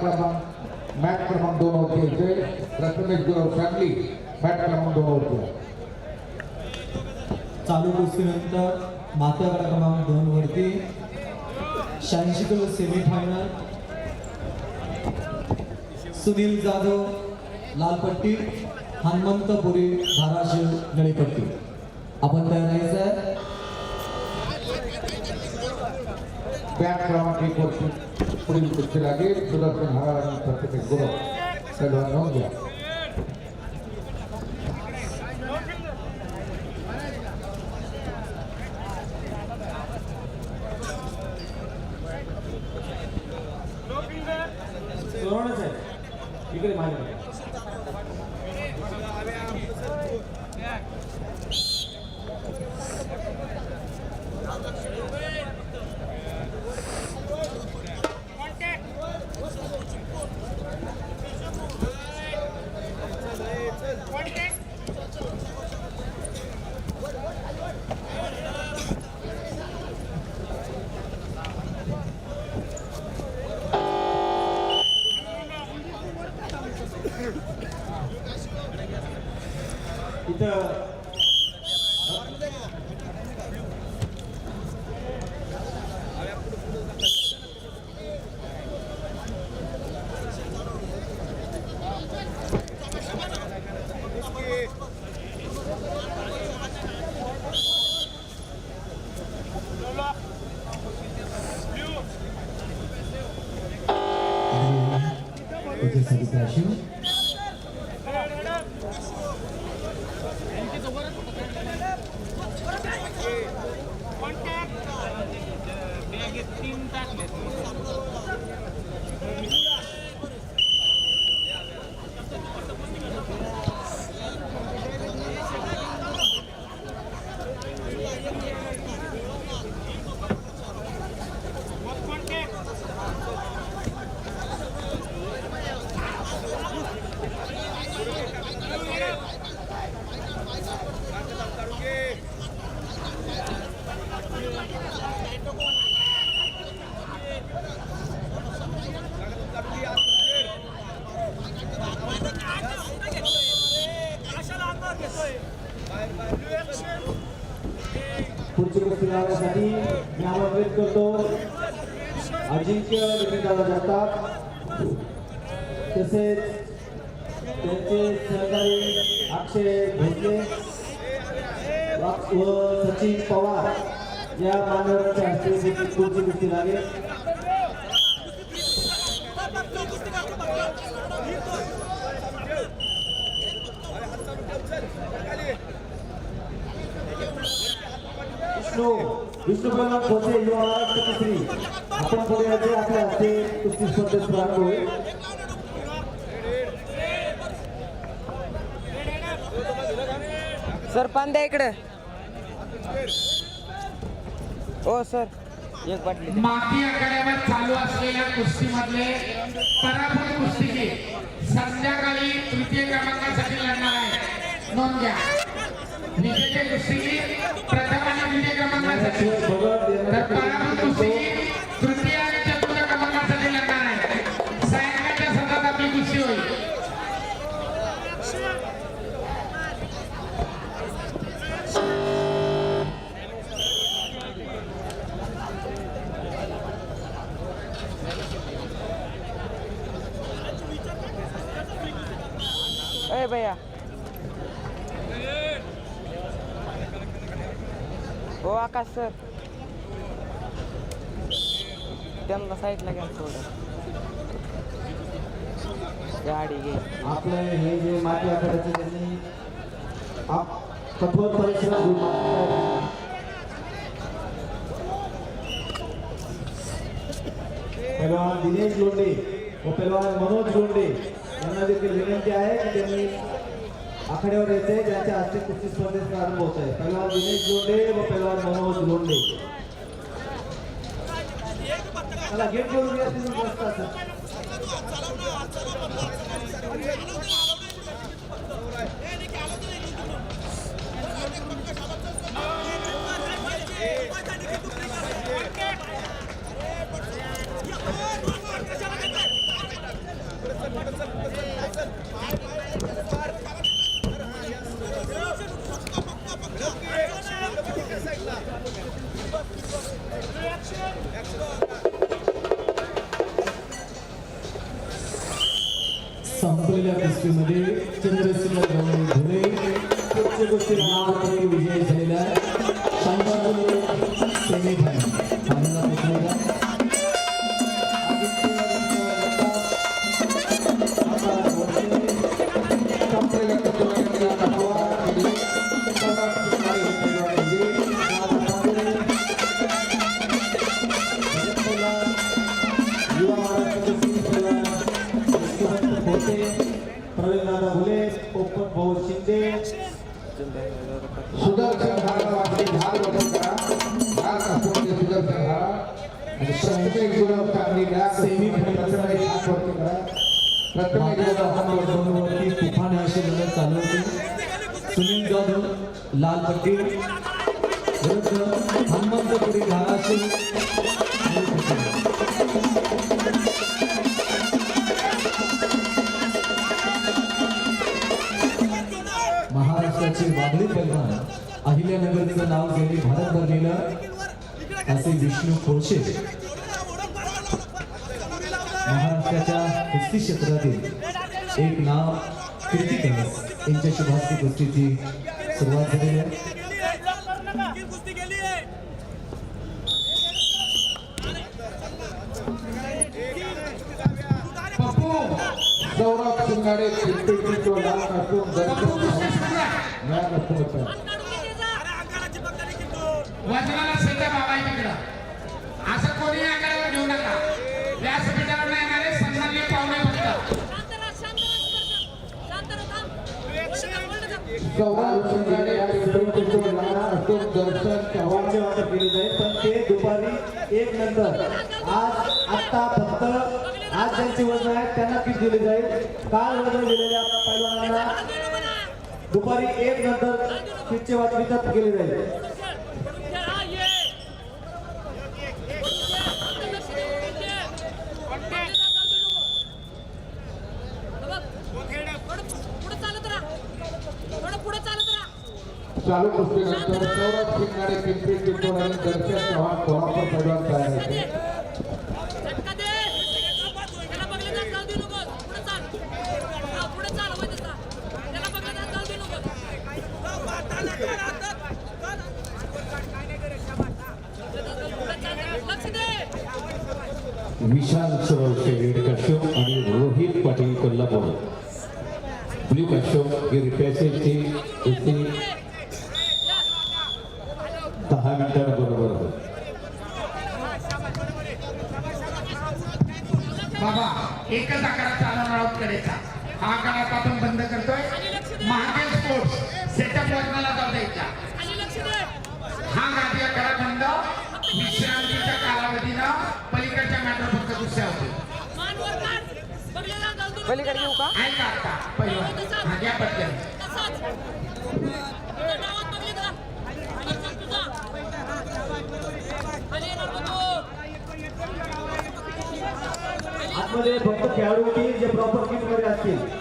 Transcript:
क्रमांक मॅट क्रमांक दोन गुरव सांगली मॅट क्रमांक दोन. चालू कुस्तीनंतर क्रमांक दोन वरती शहाऐंशी किलो सेमीफायनल सुनील जाधव लालपट्टी हनुमंतपुरी धाराशिव नळीपट्टी आपण तयार आहे मॅट क्रमांक एक वरती. पुढील कुस्ती लागेल सुदर्शन हरार आणि प्रथमेश गुरव सर्वांना नोंद घ्या जोरानच Ötesi bir karşı. कुस्ती लावण्यासाठी मी आमंत्रित करतो. अजिंक्य निमित्ताला जातात तसेच त्यांचे सहकारी अक्षय भोसले व सचिन पवार या मान्यवरांच्या हस्ते देखील पुढची कुस्ती लागेल. विष्णू विष्णू प्रल्हाद खोसे युवा महाराष्ट्र केसरी आपण पुढे आपल्या हस्ते कुस्ती स्पर्धेत प्रारंभ होईल सर पान द्या इकडे. हो सर. एक बाटली. माती आखाड्यावर चालू असलेल्या कुस्तीमधले पराभूत कुस्तीचे संध्याकाळी तृतीय क्रमांकासाठी लढणार आहे नोंद घ्या. विजेते प्रथम आणि द्वितीय क्रमांकासाठी तर पराभूत कुस्तीगीर तृतीय आणि चतुर्थ क्रमांकासाठी लढणार आहे सायंकाळच्या सतत आपली कुस्ती होईल. ए भैया. हो आकाश सर त्यांना साईडला घ्या थोडं. गाडी घे. आपलं हे जे माती आखाड्याचे त्यांनी कठोर परिश्रम पहिलवान दिनेश लोंढे व पहिलवान मनोज लोंढे यांना देखील विनंती आहे की त्यांनी आखाड्यावर यायचे ज्यांच्या हस्ते कुस्ती स्पर्धेत प्रारंभ होत आहे पहलवान दिनेश लोंढे व पहलवान मनोज लोंढे मला गेट करून या संपलेल्या कुस्तीमध्ये चंद्रशिला गवळी धुळे पुढची कुस्ती नावामध्ये विजय पोपट भाऊ शिंदे. सुदर्शन धारा बदल करा. धार राष्ट्रपती सुदर्शन धारा. आणि प्रत्येक गुरव चांगली हात वरती करा प्रत्येक मात्र गुरव हात वरती करा. वरती तुफान अशी लढत चालू होती. सुनील जाधव लाल पट्टी. विरुद्ध हनुमंतपुरी धाराशिव. पैलवान अहिल्यानगरचं नाव ज्यांनी भारतभर लिहिलं असे विष्णू खोडशे महाराष्ट्राच्या कुस्ती क्षेत्रातील एक नाव कीर्तिकरस यांच्या शुभास्ती गोष्टीची सुरुवात झालेली आहे. पप्पू सौरभ शिंगाडे पिंपरी तो लाल दर्शन सध्या बाबा आहे तिकडं असं कोणी आकारावर घेऊ नका. व्यासपीठावर नाही येणारे सन्माननीय पाहुणे पण ते दुपारी एक नंतर. आज आत्ता फक्त आज ज्यांची वजन आहे त्यांना किट दिली जाईल. काल वजन दिलेल्या पैलवानांना दुपारी एक नंतर किटचे वितरण केले जाईल पुढे चालत राहा थोडं पुढे चालत राहा चालू कुस्तीनंतर सौरभ शिंगाडे पिंपरी चिंचवड आणि दर्शन चव्हाण कोल्हापूर पैलवान तयार होते विशाल सरोवरचे रेड कक्ष आणि रोहित पाटील कोल्हापूर. ब्ल्यू कक्ष हे पॅसेजची कुस्ती खाली येणार बघू आतमध्ये फक्त खेळाडू जे प्रॉपर किटमध्ये असतील.